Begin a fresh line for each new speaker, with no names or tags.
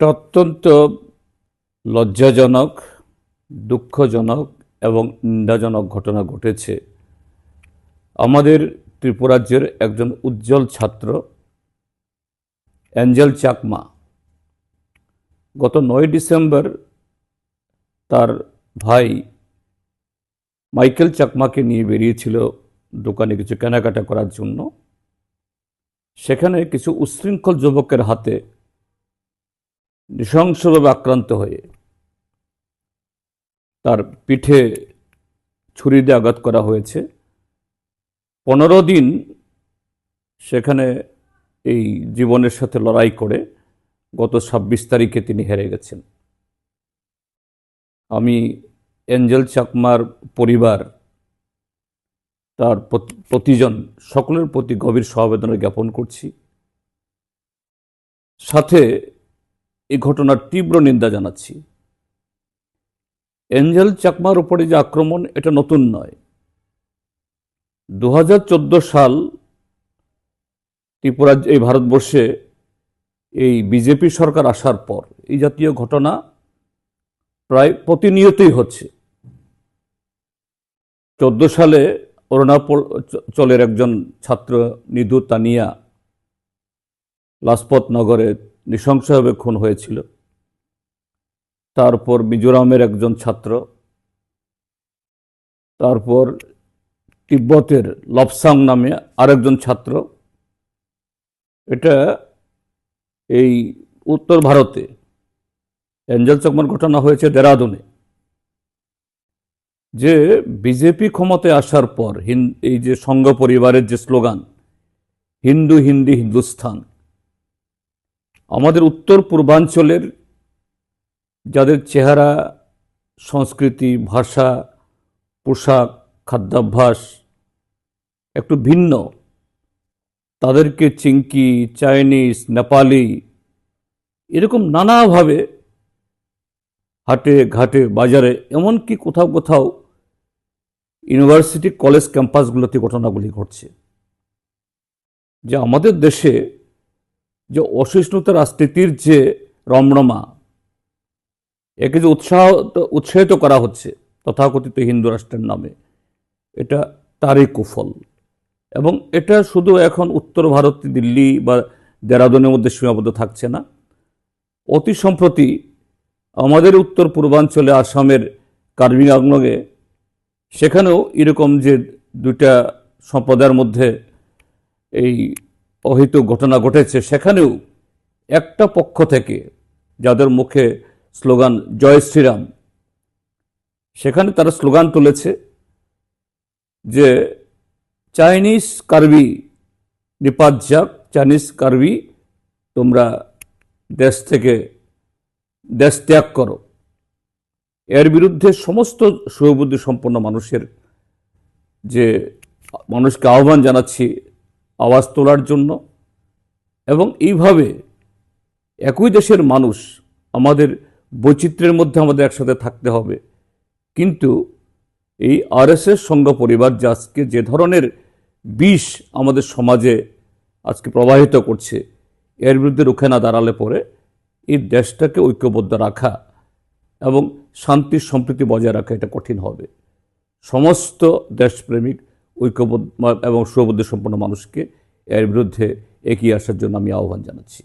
একটা অত্যন্ত লজ্জাজনক, দুঃখজনক এবং নিন্দাজনক ঘটনা ঘটেছে। আমাদের ত্রিপুরাজ্যের একজন উজ্জ্বল ছাত্র, অ্যাঞ্জেল চাকমা। গত নয় ডিসেম্বর তার ভাই মাইকেল চাকমাকে নিয়ে বেরিয়েছিল দোকানে কিছু কেনাকাটা করার জন্য। সেখানে কিছু উচ্ছৃঙ্খল যুবকের হাতে নৃশংসভাবে আক্রান্ত হয়ে তার পিঠে ছুরি দিয়ে আঘাত করা হয়েছে। পনেরো দিন সেখানে এই জীবনের সাথে লড়াই করে গত ছাব্বিশ তারিখে তিনি হেরে গেছেন। আমি এঞ্জেল চাকমার পরিবার, তার প্রতিজন, সকলের প্রতি গভীর সহবেদনা জ্ঞাপন করছি। সাথে এই ঘটনার তীব্র নিন্দা জানাচ্ছি। এঞ্জেল চাকমার উপরে যে আক্রমণ, এটা নতুন নয়। দু সাল ত্রিপুরা এই ভারতবর্ষে এই বিজেপি সরকার আসার পর এই জাতীয় ঘটনা প্রায় প্রতিনিয়তই হচ্ছে। চোদ্দ সালে অরুণাচলের একজন ছাত্র নিধু তানিয়া লাজপত নগরে নৃশংসভাবে খুন হয়েছিল। তারপর মিজোরামের একজন ছাত্র, তারপর তিব্বতের লপসাং নামে আরেকজন ছাত্র। এটা এই উত্তর ভারতে অ্যাঞ্জেল চকমার ঘটনা হয়েছে দেরাদুনে, যে বিজেপি ক্ষমতায় আসার পর এই যে সংঘ পরিবারের যে স্লোগান, হিন্দু, হিন্দি, হিন্দুস্থান আমাদের উত্তর পূর্বাঞ্চলের যাদের চেহারা, সংস্কৃতি, ভাষা, পোশাক, খাদ্যাভ্যাস একটু ভিন্ন, তাদেরকে চিঙ্কি চাইনিজ, নেপালি এরকম নানাভাবে হাটে ঘাটে বাজারে, এমনকি কোথাও কোথাও ইউনিভার্সিটি, কলেজ ক্যাম্পাসগুলোতে ঘটনাগুলি ঘটছে। যে আমাদের দেশে যে অসহিষ্ণুতা রাজনীতির যে রমরমা, একে যে উৎসাহ উৎসাহিত করা হচ্ছে তথাকথিত হিন্দু রাষ্ট্রের নামে, এটা তারই কুফল। এবং এটা শুধু এখন উত্তর ভারত, দিল্লি বা দেরাদুনের মধ্যে সীমাবদ্ধ থাকছে না। অতি সম্প্রতি আমাদের উত্তর পূর্বাঞ্চলে আসামের কার্বি আংলংয়ে, সেখানেও এরকম যে দুইটা সম্প্রদায়ের মধ্যে এই অহিত ঘটনা ঘটেছে, সেখানেও একটা পক্ষ থেকে যাদের মুখে স্লোগান জয় শ্রীরাম সেখানে তারা স্লোগান তুলেছে যে চাইনিজ কার্বি নিপাত যাক, চাইনিজ কার্বি তোমরা দেশ থেকে দেশ ত্যাগ করো। এর বিরুদ্ধে সমস্ত সুবুদ্ধি সম্পন্ন মানুষের যে মানুষকে আহ্বান জানাচ্ছি আওয়াজ তোলার জন্য। এবং এইভাবে একই দেশের মানুষ আমাদের বৈচিত্র্যের মধ্যে আমাদের একসাথে থাকতে হবে। কিন্তু এই আরএসএস সংঘ পরিবার যে আজকে যে ধরনের বিষ আমাদের সমাজে আজকে প্রবাহিত করছে, এর বিরুদ্ধে রুখে না দাঁড়ালে পরে এই দেশটাকে ঐক্যবদ্ধ রাখা এবং শান্তি, সম্প্রীতি বজায় রাখা এটা কঠিন হবে। সমস্ত দেশপ্রেমিক ঐক্যবদ্ধ এবং সুবুদ্ধি সম্পন্ন মানুষকে এর বিরুদ্ধে এগিয়ে আসার জন্য আমি আহ্বান জানাচ্ছি।